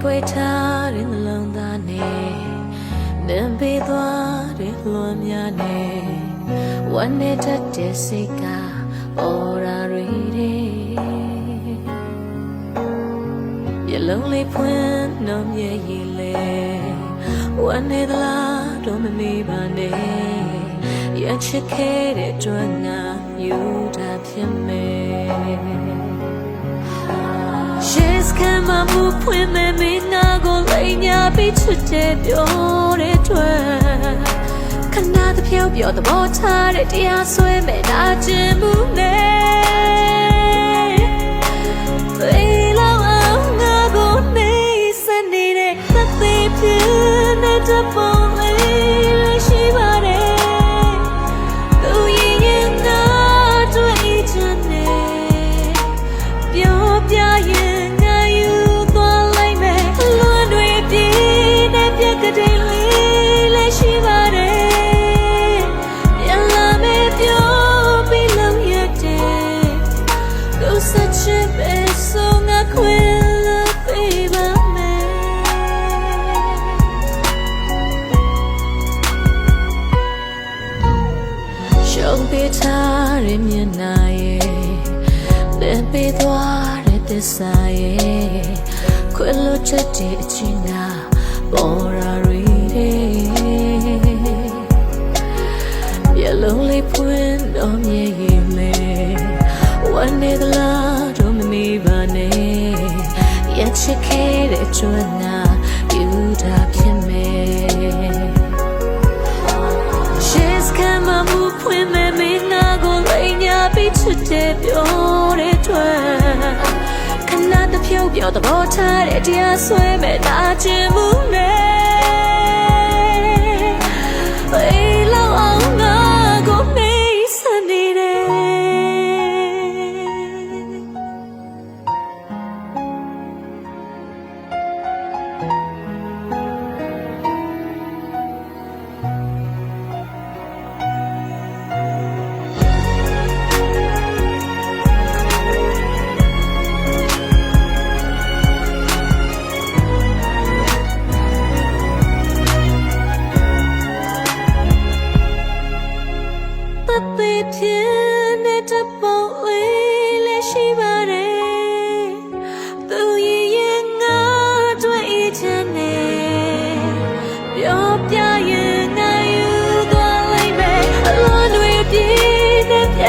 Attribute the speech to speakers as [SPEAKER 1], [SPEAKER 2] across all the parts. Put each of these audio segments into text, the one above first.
[SPEAKER 1] ပွေထားတဲ့နှလုံးသားနဲ့နံပေးသွားတဲ့လွန်များနဲ့ဝမ်းနဲ့တတ်တဲ့စိတ်ကအော်ရာတွေတဲ့ရလုံးလေးဖွင့်နှောင်းရဲ့ရည်လေဝမ်းနဲ့သလားတော့မမေးပါနဲ့ရချစ်ခဲ့တဲ့ကြွငါယူတာဖြစ်မယ် She's come on move with me မင်းငါကိုလိမ်ညာ ပြီးချစ်တဲ့ပြောတဲ့တွေ့ခဏတဖြောက်ပြောသဘောထားတဲ့တရားဆွဲမဲ့နာကျင်မှုနဲ့ ပေးထားတဲ့မျက်နှာရဲ့လင်းပေးသွားတဲ့သစ္စာရဲ့ခွေလို့ချက်တဲ့အချင်းနာပေါ်ရာရီတဲ့ရလုံးလေးဖွင့်တော့မြည်ရင်လေวันနေသလားတော့မမေးပါနဲ့ရချစ်ခဲ့တဲ့ကျွမ်းနာ တဲ့တွေ့ခဏတဖြုတ်ပြောသဘောထားတဲ့တရားဆွဲမဲ့နာကျင်မှုနဲ့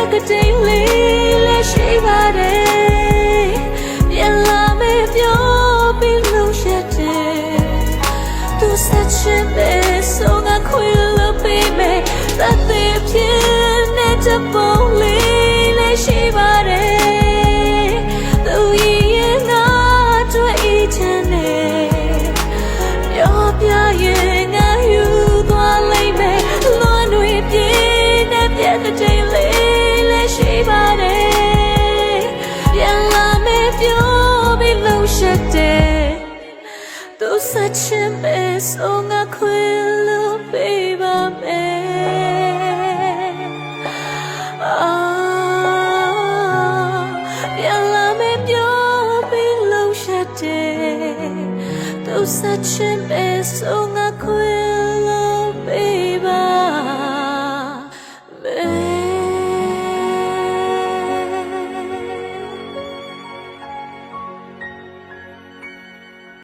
[SPEAKER 1] ည့်တဲ့ပြက်ကလေးလေးလည်းရှိပါတယ် lo shete သူဆက်ချင်ပဲဆိုငါခွေလို့ပေးပါမယ်အာပြန်လာမယ်ပြောပြီးလို့ရှိတဲ့သူဆက်ချင်ပဲဆိုင